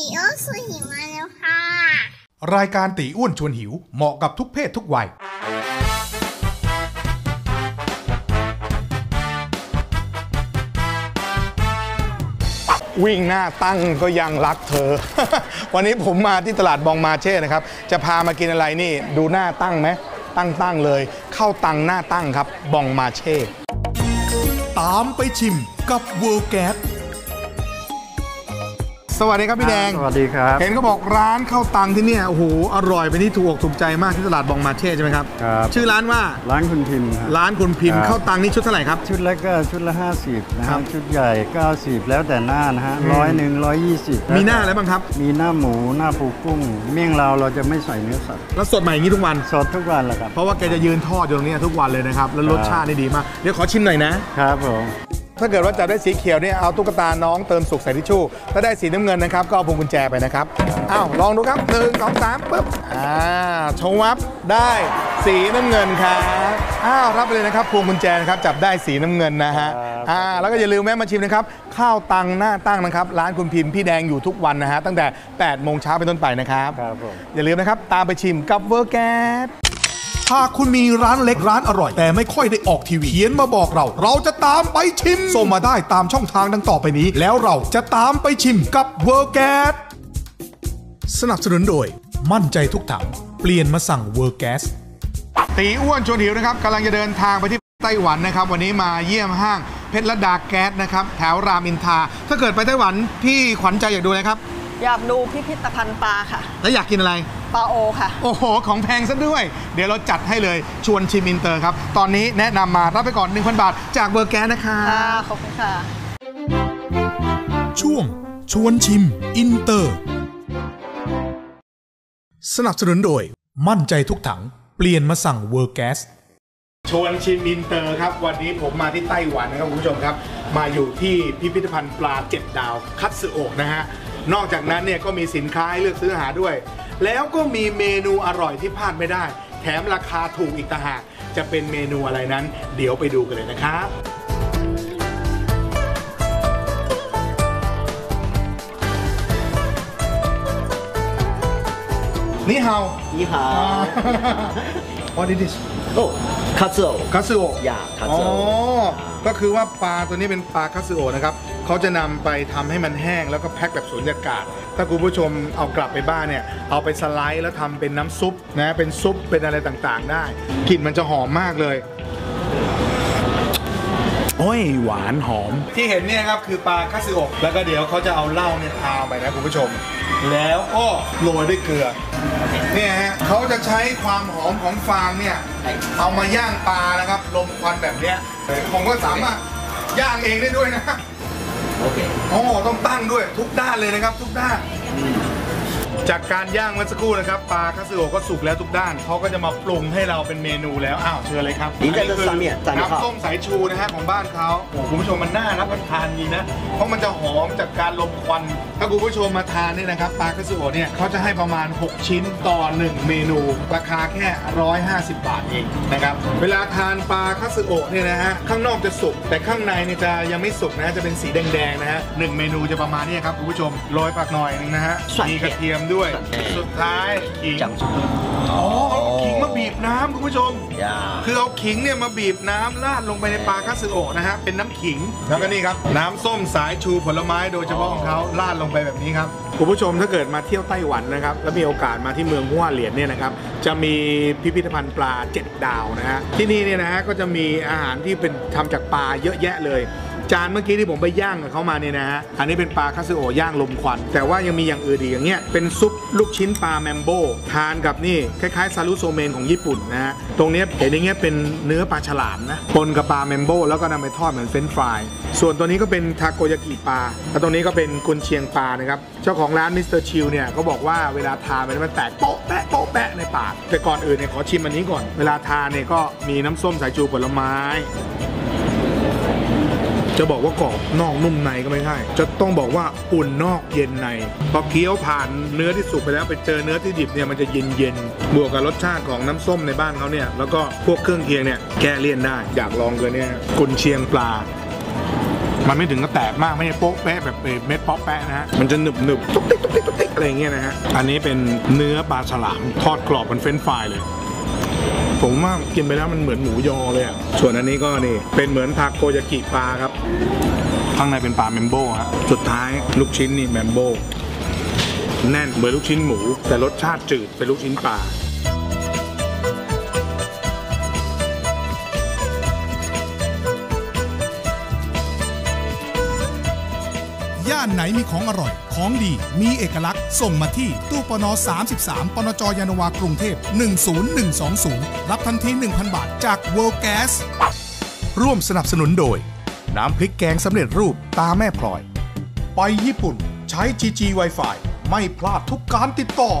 ตีโอสุหิวมาแล้วค่ะ รายการตีอ้วนชวนหิวเหมาะกับทุกเพศทุกวัย วิ่งหน้าตั้งก็ยังรักเธอ วันนี้ผมมาที่ตลาดบองมาเช่นะครับ จะพามากินอะไรนี่ ดูหน้าตั้งไหมตั้งตั้งเลย เข้าตังหน้าตั้งครับ บองมาเช่ ตามไปชิมกับเวิร์แก สสวัสดีครับพี่แดง สวัสดีครับ เห็นเขาบอกร้านข้าวตังที่เนี่ยโอ้โหอร่อยเป็นที่ถูกอกถูกใจมากที่ตลาดบองมาเช่ใช่ไหมครับ ครับ ชื่อร้านว่าร้านคุณพิมพ์ครับ ร้านคุณพิมพ์ครับ ข้าวตังนี่ชุดเท่าไหร่ครับ ชุดเล็กก็ชุดละ 50นะครัฮะบชุดใหญ่ 90 แล้วแต่หน้านะฮะอืม ร้อยหนึ่งร้อยยี่สิบมีหน้าอะไรบ้างครับ มีหน้าหมูหน้าปูกุ้ง เมี่ยงเราเราจะไม่ใส่เนื้อสัตว์แล้วสดใหม่อย่างนี้ทุกวัน สดทุกวันแหละครับ เพราะว่าแกจะยืนทอดอยู่ตรงเนี้ยทุกวันเลยนะครับ แล้วรสชาตินี่ดีมาก เดี๋ยวขอชิมหน่อยนะ ครับผม ถ้าเกิดว่าจับได้สีเขียวเนี่ยเอาตุ๊กตาน้องเติมสุกใส่ทิชชู่ถ้าได้สีน้ำเงินนะครับ ก็เอาพวงกุญแจไปนะครับอ้าวลองดูครับหนึ่งสองสามปึ๊บอ่าชงวับได้สีน้ำเงินครับอ้าวรับไปเลยนะครับพวงกุญแจนะครับจับได้สีน้ำเงินนะฮะอ่าแล้วก็อย่าลืมแวะมาชิมนะครับข้าวตังหน้าตั้งนะครับร้านคุณพิมพ์พี่แดงอยู่ทุกวันนะฮะตั้งแต่8โมงเช้าเป็นต้นไปนะครับครับผมอย่าลืมนะครับตามไปชิมกับเวอร์แกส หากคุณมีร้านเล็กร้านอร่อย แต่ไม่ค่อยได้ออกทีวีเขียนมาบอกเรา เราจะตามไปชิมส่งมาได้ตามช่องทางดังต่อไปนี้ แล้วเราจะตามไปชิมกับเวอร์แกสสนับสนุนโดย มั่นใจทุกถัง เปลี่ยนมาสั่งเวอร์แกสตีอ้วนชวนหิวนะครับกำลังจะเดินทางไปที่ไต้หวันนะครับ วันนี้มาเยี่ยมห้างเพชรลดาแก๊สนะครับแถวรามอินทราถ้าเกิดไปไต้หวันพี่ขวัญใจอยากดูอะไรครับ อยากดูพิพิธภัณฑ์ปลาค่ะ แล้วอยากกินอะไร ปลาโอค่ะ โอ้โห ของแพงซะด้วย เดี๋ยวเราจัดให้เลยชวนชิมอินเตอร์ครับ ตอนนี้แนะนำมารับไปก่อน 1,000 บาท จากเบอร์แกนนะคะค่ะขอบคุณค่ะ ช่วงชวนชิมอินเตอร์ สนับสนุนโดย มั่นใจทุกถัง เปลี่ยนมาสั่งเวอร์แกส ชวนชิมอินเตอร์ครับ วันนี้ผมมาที่ไต้หวันนะครับคุณผู้ชมครับ มาอยู่ที่พิพิธภัณฑ์ปลาเจ็ดดาวคัตสึโอะนะฮะ นอกจากนั้นเนี่ยก็มีสินค้าให้เลือกซื้อหาด้วย แล้วก็มีเมนูอร่อยที่พลาดไม่ได้ แถมราคาถูกอีกต่างหากจะเป็นเมนูอะไรนั้น เดี๋ยวไปดูกันเลยนะครับนี่เฮานี่ฮา What is this โอ้คาซโอคาซูโอยาคาซโอก็คือว่าปลาตัวนี้เป็นปลาคาซโอนะครับเขาจะนำไปทำให้มันแห้งแล้วก็แพ็คแบบสุญญากาศ ถ้าคุณผู้ชมเอากลับไปบ้านเนี่ย เอาไปสไลด์แล้วทำเป็นน้ำซุปนะเป็นซุปเป็นอะไรต่างๆ ได้กลิ่นมันจะหอมมากเลยโอ้ยหวานหอม ที่เห็นเนี่ยครับคือปลาคัตสึโอะแล้วก็เดี๋ยวเขาจะเอาเหล้าเนี่ยทาไปนะคุณผู้ชม แล้วก็โรยด้วยเกลือเนี่ยฮะเขาจะใช้ความหอมของฟางเนี่ยเอามาย่างปลานะครับลมควันแบบเนี้ยผมก็สามารถย่างเองได้ด้วยนะ OK。อ๋อต้องตั้งด้วยทุกด้านเลยนะครับ ทุกด้าน จากการย่างเมื่อสักครู่นะครับปลาคาสึโอะก็สุกแล้วทุกด้านเขาก็จะมาปรุงให้เราเป็นเมนูแล้วอ้าวเชิญเลยครับนี่จะเป็นคือสามเหลี่ยมจานนี้ครับ น้ำส้มสายชูนะฮะของบ้านเขาโอ้โหคุณผู้ชมมันน่ารับประทานดีนะเพราะมันจะหอมจากการลมควันถ้าคุณผู้ชมมาทานเนี่ยนะครับปลาคาสึโอะเนี่ยเขาจะให้ประมาณ 6 ชิ้นต่อ 1 เมนู ราคาแค่ 150 บาทเองนะครับเวลาทานปลาคาสึโอะเนี่ยนะฮะข้างนอกจะสุกแต่ข้างในเนี่ยจะยังไม่สุกนะจะเป็นสีแดงๆนะฮะหนึ่งเมนูจะประมาณนี้ครับคุณผู้ชมโรยผักหน่อยนึงนะฮะมีกระเทียมด้วยวย สุดท้ายขิงจังอ๋อเอาขิงมาบีบน้ำคุณผู้ชมคือเอาขิงเนี่ยมาบีบน้ำลาดลงไปในปลาคัตสึโอนะฮะ เป็นน้ำขิง แล้วก็นี่ครับ น้ำส้มสายชูผลไม้โดยเฉพาะของเขาลาดลงไปแบบนี้ครับ คุณผู้ชมถ้าเกิดมาเที่ยวไต้หวันนะครับ แล้วมีโอกาสมาที่เมืองหัวเหรียญเนี่ยนะครับ จะมีพิพิธภัณฑ์ปลา 7 ดาวนะฮะ ที่นี่เนี่ยนะฮะก็จะมีอาหารที่เป็นทำจากปลาเยอะแยะเลย จานเมื่อกี้ที่ผมไปย่างกับเขามาเนี่ยนะฮะ อันนี้เป็นปลาคาสึโอย่างลมควัน แต่ว่ายังมีอย่างอื่นอีกอย่างเงี้ย เป็นซุปลูกชิ้นปลาแมมโบทานกับนี่คล้ายๆซารุโซเมนของญี่ปุ่นนะฮะ ตรงนี้เห็นอย่างเงี้ยเป็นเนื้อปลาฉลามนะปนกับปลาแมมโบแล้วก็นำไปทอดเหมือนเฟรนช์ฟราย ส่วนตัวนี้ก็เป็นทาโกยากิปลา แล้วตรงนี้ก็เป็นกุนเชียงปลานะครับ เจ้าของร้านมิสเตอร์ชิลเนี่ยเขาบอกว่าเวลาทานไปแล้วมันแตกโป๊ะแปะโป๊ะแปะในปาก แต่ก่อนอื่นเนี่ยขอชิมอันนี้ก่อน เวลาทานเนี่ยก็มีน้ำส้มสายชูผลไม้ จะบอกว่ากรอบนอกนุ่มในก็ไม่ใช่ จะต้องบอกว่าอุ่นนอกเย็นใน พอเคี้ยวผ่านเนื้อที่สุกไปแล้วไปเจอเนื้อที่ดิบเนี่ยมันจะเย็นเย็นบวกกับรสชาติของน้ำส้มในบ้านเขาเนี่ย แล้วก็พวกเครื่องเคียงเนี่ยแก้เลี่ยนได้ อยากลองเลยเนี่ยกุนเชียงปลา มันไม่ถึงกับแตกมากไม่ใช่โป๊ะแปะแบบเม็ดป๊อกแปะนะฮะ มันจะหนึบหนึบตุ๊กติ๊กตุ๊กติ๊กตุ๊กติ๊กอะไรเงี้ยนะฮะ อันนี้เป็นเนื้อปลาฉลามทอดกรอบเป็นเฟรนช์ฟรายเลยผมว่ากินไปแล้วมันเหมือนหมูยอเลยอะ ส่วนอันนี้ก็นี่เป็นเหมือนทาโกยากิปลาครับ ข้างในเป็นปลาเมมโบ้ฮะสุดท้ายลูกชิ้นนี่แมมโบ้แน่นเหมือนลูกชิ้นหมู แต่รสชาติจืดเป็นลูกชิ้นปลาย่านไหนมีของอร่อย ของดี มีเอกลักษณ์ ส่งมาที่ตู้ปน 33 ปนจยานนาวากรุงเทพ 10120 รับทันที 1,000 บาทจาก World Gas ร่วมสนับสนุนโดย น้ำพริกแกงสำเร็จรูปตาแม่พลอย ไปญี่ปุ่นใช้ GG Wi-Fi ไม่พลาดทุกการติดต่อ